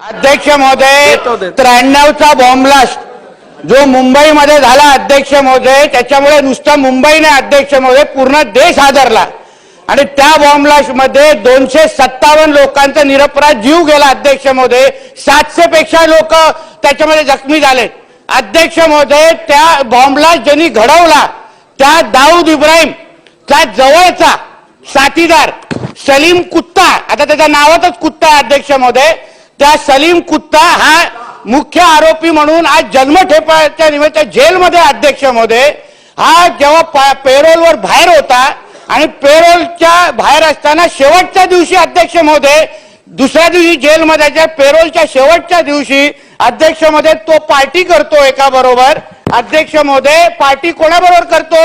अध्यक्ष महोदय. त्र्याण्णवचा bomb blast जो मुंबईमध्ये झाला अध्यक्ष महोदय त्याच्यामुळे नुसतं मुंबई नाही अध्यक्ष महोदय पूर्ण देश हादरला आणि त्या बॉम्ब ब्लास्टमध्ये दोनशे सत्तावन्न लोकांचा निरपराध जीव गेला अध्यक्ष महोदय. सातशे पेक्षा लोक त्याच्यामध्ये जखमी झाले. अध्यक्ष महोदय त्या बॉम्बला ज्यांनी घडवला त्या दाऊद इब्राहिम त्या जवळचा साथीदार सलीम कुत्ता आता त्याच्या नावातच कुत्ता अध्यक्ष महोदय त्या सलीम कुत्ता हा मुख्य आरोपी म्हणून आज जन्मठेपाच्या निमित्त जेलमध्ये अध्यक्ष महोदय हा जेव्हा पेरोलवर बाहेर होता आणि पेरोलच्या बाहेर असताना शेवटच्या दिवशी अध्यक्ष मोदे दुसऱ्या दिवशी जेलमध्ये पेरोलच्या शेवटच्या दिवशी अध्यक्ष महोदय तो पार्टी करतो एका बरोबर. अध्यक्ष महोदय पार्टी कोणाबरोबर करतो?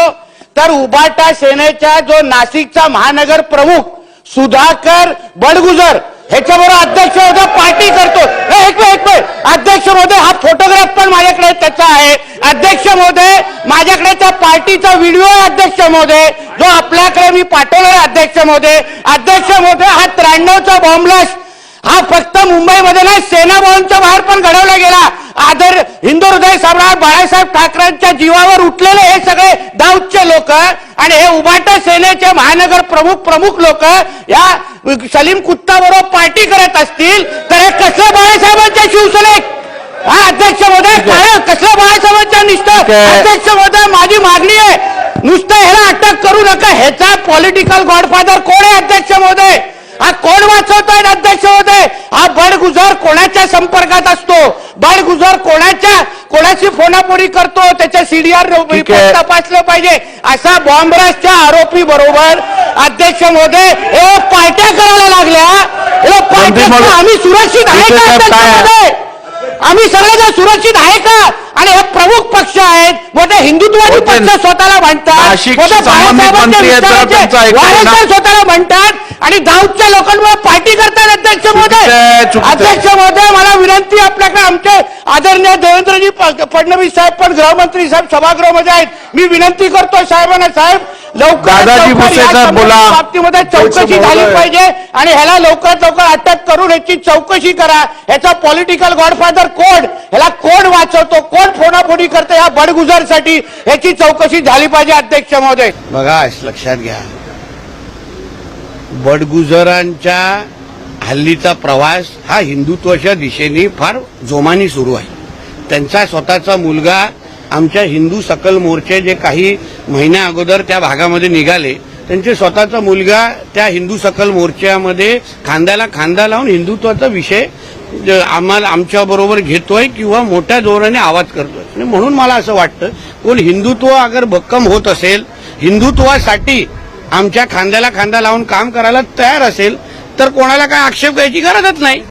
तर उबाटा सेनेचा जो नाशिकचा महानगर प्रमुख सुधाकर बडगुजर. ह्याच्याबरोबर अध्यक्ष महोदय पार्टी करतो एक वेळ एक वेळ अध्यक्ष महोदय हा फोटोग्राफ पण माझ्याकडे त्याचा आहे. अध्यक्ष महोदय माझ्याकडे त्या पार्टीचा व्हिडिओ आहे अध्यक्ष महोदय. जो आपल्याकडे मी पाठवलेला आहे अध्यक्ष महोदय. अध्यक्ष महोदय हा त्र्याण्णवचा बॉम्बलास्ट हा फक्त मुंबईमध्ये नाही सेना भवनच्या बाहेर पण घडवला गेला. आदर हिंदू हृदय सम्राट बाळासाहेब ठाकरेंच्या जीवा उठलेले हे सगळे दाऊदचे लोक आणि हे उभाटा सेनेचे महानगर प्रमुख प्रमुख लोक या सलीम कुत्ता बरोबर पार्टी करत असतील तर हे कसलं बाळासाहेबांच्या शिवसेनेत? हा अध्यक्ष महोदय काय कसलं बाळासाहेबांच्या निष्ठा. अध्यक्ष महोदय माझी मागणी आहे नुसतं ह्याला अटक करू नका ह्याचा पॉलिटिकल गॉडफादर कोण आहे अध्यक्ष महोदय? हा कोण वाचवतोय अध्यक्ष महोदय? हा बडगुजर कोणाच्या कोणाच्या कोणाची फोनापोरी करतो त्याच्या सीडीआर. तपासलं पाहिजे असा बॉम्बराजच्या आरोपी बरोबर अध्यक्ष हे पार्ट्या करायला लागल्या पार्ट्या. आम्ही सुरक्षित आहे का? आम्ही सगळेजण सुरक्षित आहे का आणि हे प्रमुख पक्ष आहेत. मोठे हिंदुत्वादी. पक्ष स्वतःला म्हणतात. मोठे स्वतःला म्हणतात. आणि दाऊदच्या लोकांमुळे पार्टी करतात अध्यक्ष महोदय. अध्यक्ष महोदय मला विनंती आपल्याकडे. आमचे आदरणीय देवेंद्रजी फडणवीस साहेब पण गृहमंत्री साहेब सभागृहामध्ये आहेत. मी विनंती करतो साहेबांना साहेब लवकर. बाबतीमध्ये चौकशी झाली पाहिजे आणि ह्याला लवकरात लवकर अटक करून ह्याची चौकशी करा. ह्याचा पॉलिटिकल गॉडफादर कोण? ह्याला कार्यकर्ते या बडगुजारसाठी याची चौकशी झाली पाहिजे अध्यक्ष महोदय. बघा लक्षात घ्या. बडगुजरांच्या हल्लीचा प्रवास हा हिंदुत्वाच्या दिशेने फार जोमाने सुरू आहे. त्यांचा स्वतःचा मुलगा आमच्या हिंदू सकल मोर्चे जे काही महिन्या अगोदर त्या भागामध्ये निघाले त्यांचे स्वतःचा मुलगा त्या हिंदू सकल मोर्चामध्ये खांद्याला खांदा लावून हिंदुत्वाचा विषय आम्हाला आमच्याबरोबर घेतोय किंवा मोठ्या जोराने आवाज करतोय. आणि म्हणून मला असं वाटतं कोण हिंदुत्व अगर भक्कम होत असेल हिंदुत्वासाठी आमच्या खांद्याला खांदा लावून काम करायला तयार असेल तर कोणाला काय आक्षेप घ्यायची गरजच नाही.